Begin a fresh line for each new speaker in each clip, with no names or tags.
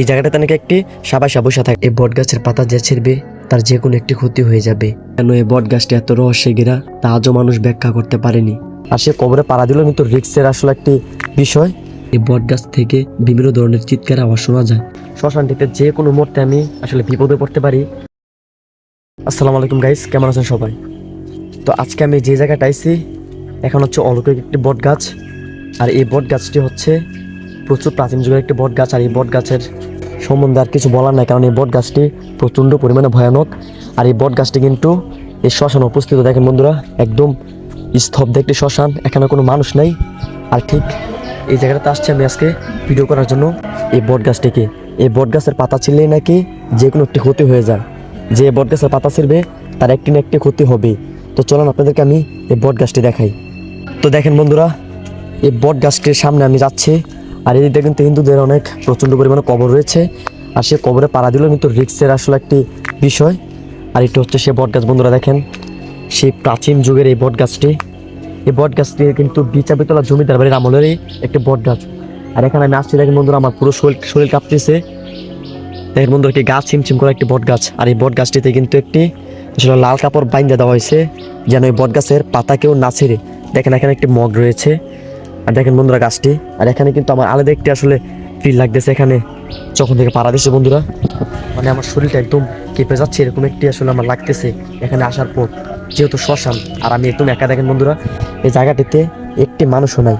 এই জায়গাটাতে নাকি একটি সাবাই সাবসা থাকে। এই বট গাছের পাতা যে ছিড়বে, তার যে কোনো একটি ক্ষতি হয়ে যাবে। কেন এই বট গাছটি এত রহস্যে ঘেরা, তা আজও মানুষ ব্যাখ্যা করতে পারেনি। আর সে কবরে পাড়া দিল কিন্তু রিক্সের আসলে একটি বিষয়, এই বট গাছ থেকে বিভিন্ন ধরনের চিৎকার, আওয়াজ শোনা যায়। শ্মশানটিতে যে কোনো মুহূর্তে আমি আসলে বিপদে পড়তে পারি। আসসালামু আলাইকুম গাইস কেমন আছেন সবাই? তো আজকে আমি যে জায়গাটা আইছি, এখন হচ্ছে অলৌকিক একটি বট গাছ আর এই বট গাছটি হচ্ছে প্রচুর প্রাচীন যুগের একটি বট গাছ আর এই বট গাছের সম্বন্ধে আর কিছু বলার নাই, কারণ এই বট গাছটি প্রচণ্ড পরিমাণে ভয়ানক। আর এই বট গাছটি কিন্তু এই শ্মশান উপস্থিত, দেখেন বন্ধুরা, একদম স্তব্ধ একটি শ্মশান, এখানে কোনো মানুষ নেই। আর ঠিক এই জায়গাটাতে আসছি আমি আজকে ভিডিও করার জন্য, এই বট গাছটিকে এই বট গাছের পাতা ছিললেই নাকি যে কোনো একটি ক্ষতি হয়ে যায়। যে বট গাছের পাতা ছিঁড়বে, তার একটি না একটি ক্ষতি হবে। তো চলুন আপনাদেরকে আমি এই বট গাছটি দেখাই। তো দেখেন বন্ধুরা, এই বট গাছটির সামনে আমি যাচ্ছি। আর এদিকে কিন্তু হিন্দুদের অনেক প্রচণ্ড পরিমাণে কবর রয়েছে। আর সে কবরে পাড়া দিলেও কিন্তু রিক্সের আসলে একটি বিষয়। আর এটা হচ্ছে সে বটগাছ, বন্ধুরা দেখেন, সেই প্রাচীন যুগের এই বট গাছটি এই বট গাছটি কিন্তু বিচাবিতলা জমিদার বাড়ির আমলেরই একটি বট গাছ আর এখানে আমি আসছি, দেখেন বন্ধুরা, আমার পুরো শরীর শরীর কাঁপতেছে। দেখেন বন্ধু একটি গাছ, ছিমছিম করা একটি বট গাছ আর এই বট গাছটিতে কিন্তু একটি আসলে লাল কাপড় বাইন্দা দেওয়া হয়েছে, যেন এই বট গাছের পাতা কেউ না ছেড়ে। দেখেন এখানে একটি মগ রয়েছে। আর দেখেন বন্ধুরা গাছটি, আর এখানে কিন্তু আমার আলাদা একটি আসলে ফিল লাগতেছে এখানে যখন থেকে পাড়া দিচ্ছে বন্ধুরা। মানে আমার শরীরটা একদম কেঁপে যাচ্ছে, এরকম একটি আসলে আমার লাগতেছে এখানে আসার পর, যেহেতু শ্মশান, আর আমি একদম একা দেখেন বন্ধুরা, এই জায়গাটিতে একটি মানুষও নাই।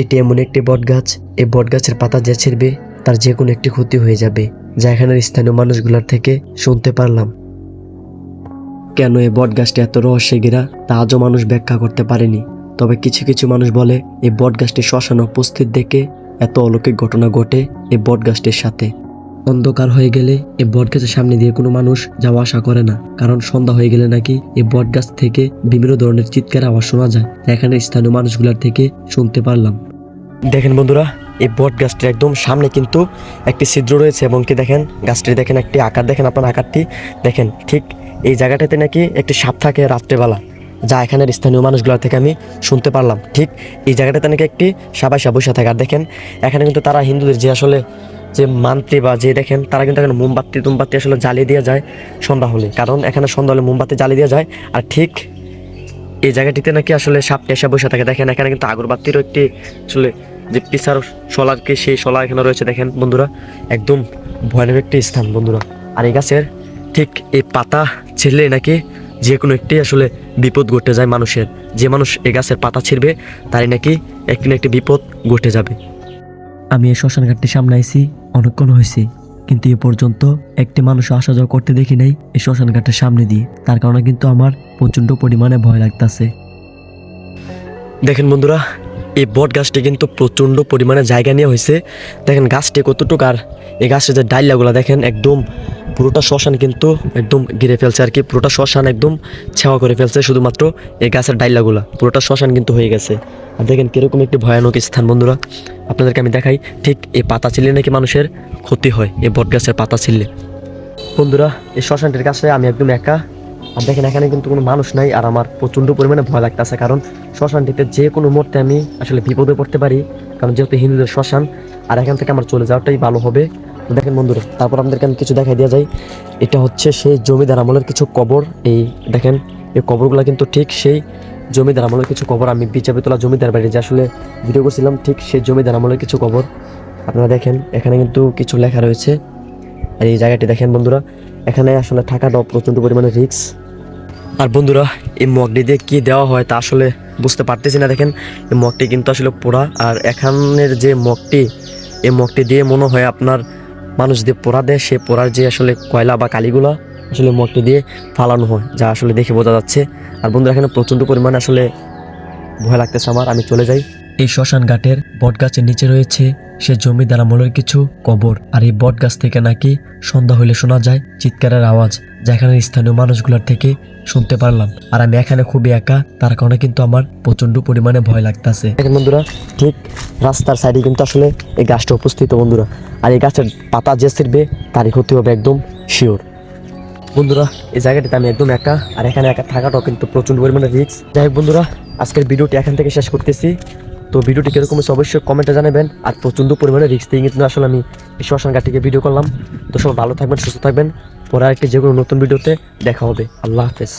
এটি এমন একটি বট গাছ এই বট গাছের পাতা যে ছিড়বে, তার যে কোনো একটি ক্ষতি হয়ে যাবে, যা এখানের স্থানীয় মানুষগুলোর থেকে শুনতে পারলাম। কেন এই বট গাছটি এত রহস্যে ঘেরা, তা আজও মানুষ ব্যাখ্যা করতে পারেনি। তবে কিছু কিছু মানুষ বলে এই বট গাছটি শ্মশানে উপস্থিত দেখে এত অলৌকিক ঘটনা ঘটে এই বট গাছটির সাথে। অন্ধকার হয়ে গেলে এই বট গাছের সামনে দিয়ে কোনো মানুষ যাওয়া আসা করে না, কারণ সন্ধ্যা হয়ে গেলে নাকি এই বট গাছ থেকে বিভিন্ন ধরনের চিৎকার আওয়াজ শোনা যায়। এখানে স্থানীয় মানুষগুলোর থেকে শুনতে পারলাম। দেখেন বন্ধুরা এই বট গাছটির একদম সামনে কিন্তু একটি ছিদ্র রয়েছে এবং কি দেখেন, গাছটি দেখেন একটি আকার, দেখেন আপনার আকারটি, দেখেন ঠিক এই জায়গাটাতে নাকি একটি সাপ থাকে রাত্রেবেলা। যা এখানের স্থানীয় মানুষগুলোর থেকে আমি শুনতে পারলাম। ঠিক এই জায়গাটাতে নাকি একটি সাবাই সাবসা থাকে আর দেখেন, এখানে কিন্তু তারা হিন্দুদের যে আসলে যে মান্ত্রী বা যে দেখেন, তারা কিন্তু এখানে মোমবাতি তুমবাতি আসলে জ্বালিয়ে দেওয়া যায় সন্ধ্যা হলে। কারণ এখানে সন্ধ্যা হলে মোমবাতি জ্বালিয়ে দেওয়া যায়। আর ঠিক এই জায়গাটিতে নাকি আসলে সাপটা এসে বসে থাকে। দেখেন, এখানে কিন্তু আগরবাতিরও একটি আসলে যে পিসার শলার কি সেই শলা এখানে রয়েছে। দেখেন, বন্ধুরা, একদম ভয়ানক একটি স্থান, বন্ধুরা। আর এই গাছের ঠিক এই পাতা ছেলে নাকি যে কোনো একটি আসলে বিপদ ঘটে যায় মানুষের। যে মানুষ এই গাছের পাতা ছিঁড়বে, তারই নাকি একটি না একটি বিপদ ঘটে যাবে। আমি এই শ্মশান ঘাটটির সামনে আইছি, অনেকক্ষণ হয়েছি কিন্তু এ পর্যন্ত একটি মানুষ আসা যাওয়া করতে দেখি নাই এই শ্মশান ঘাটের সামনে দিয়ে। তার কারণে কিন্তু আমার প্রচণ্ড পরিমাণে ভয় লাগতেছে। দেখেন বন্ধুরা, এই বট গাছটি কিন্তু প্রচণ্ড পরিমাণে জায়গা নিয়ে হয়েছে দেখেন গাছটি কতটুকু আর এই গাছের যে ডাইলাগুলো দেখেন, একদম পুরোটা শ্মশান কিন্তু একদম ঘিরে ফেলছে আর কি। পুরোটা শ্মশান একদম ছেওয়া করে ফেলছে, শুধুমাত্র এই গাছের ডাইলাগুলো। পুরোটা শ্মশান কিন্তু হয়ে গেছে। আর দেখেন কীরকম একটি ভয়ানক স্থান বন্ধুরা। আপনাদেরকে আমি দেখাই, ঠিক এই পাতা ছিললে নাকি মানুষের ক্ষতি হয়, এই বট গাছের পাতা ছিললে। বন্ধুরা, এই শ্মশানটির কাছে আমি একদম একা। আর দেখেন এখানে কিন্তু কোনো মানুষ নাই, আর আমার প্রচণ্ড পরিমাণে ভয় লাগতেছে, কারণ শ্মশানটিতে যে কোনো মুহূর্তে আমি আসলে বিপদে পড়তে পারি, কারণ যেহেতু হিন্দুদের শ্মশান, আর এখান থেকে আমার চলে যাওয়াটাই ভালো হবে। দেখেন বন্ধুরা, তারপর আপনাদেরকে আমি কিছু দেখাই দেওয়া যায়। এটা হচ্ছে সেই জমিদার আমলের কিছু কবর। এই দেখেন, এই কবরগুলো কিন্তু ঠিক সেই জমিদার আমলের কিছু কবর। আমি বিচাপে বিচাবিতলা জমিদার বাড়ি যে আসলে ভিডিও করছিলাম, ঠিক সেই জমিদার আমলের কিছু কবর। আপনারা দেখেন, এখানে কিন্তু কিছু লেখা রয়েছে। আর এই জায়গাটি দেখেন বন্ধুরা, এখানে আসলে থাকাটাও প্রচণ্ড পরিমাণে রিস্ক আর বন্ধুরা, এই মগটি দিয়ে কী দেওয়া হয় তা আসলে বুঝতে পারতেছি না। দেখেন, এই মগটি কিন্তু আসলে পোড়া। আর এখানের যে মগটি, এই মগটি দিয়ে মনে হয় আপনার মানুষ দিয়ে পোড়া দেয়, সে পোড়ার যে আসলে কয়লা বা কালিগুলা আসলে মগটি দিয়ে ফালানো হয়, যা আসলে দেখে বোঝা যাচ্ছে। আর বন্ধুরা, এখানে প্রচণ্ড পরিমাণে আসলে ভয় লাগতেছে আমার। আমি চলে যাই। এই শ্মশান ঘাটের বট গাছের নিচে রয়েছে সে জমিদার আমলের কিছু কবর। আর এই বট গাছ থেকে নাকি সন্ধ্যা হইলে শোনা যায় চিৎকারের আওয়াজ, যেখানে স্থানীয় মানুষগুলোর থেকে শুনতে পারলাম। আর আমি এখানে খুবই একা, তার কারণে কিন্তু আমার প্রচণ্ড পরিমাণে ভয় লাগতেছে। বন্ধুরা, ঠিক রাস্তার সাইডে কিন্তু আসলে এই গাছটা উপস্থিত বন্ধুরা। আর এই গাছের পাতা যে ছিড়বে, তারই ক্ষতি হবে একদম শিওর বন্ধুরা, এই জায়গাটিতে আমি একদম একা, আর এখানে একা থাকাটাও কিন্তু প্রচণ্ড পরিমাণে রিস্ক যাই হোক বন্ধুরা, আজকের ভিডিওটি এখান থেকে শেষ করতেছি। তো ভিডিওটি কীরকম হচ্ছে অবশ্যই কমেন্টে জানাবেন। আর প্রচণ্ড পরিমাণে রিক্স দিয়ে কিন্তু আসলে আমি শ্মশান ঘাট থেকে ভিডিও করলাম। তো সবাই ভালো থাকবেন, সুস্থ থাকবেন। পরে আরেকটি যে কোনো নতুন ভিডিওতে দেখা হবে। আল্লাহ হাফেজ।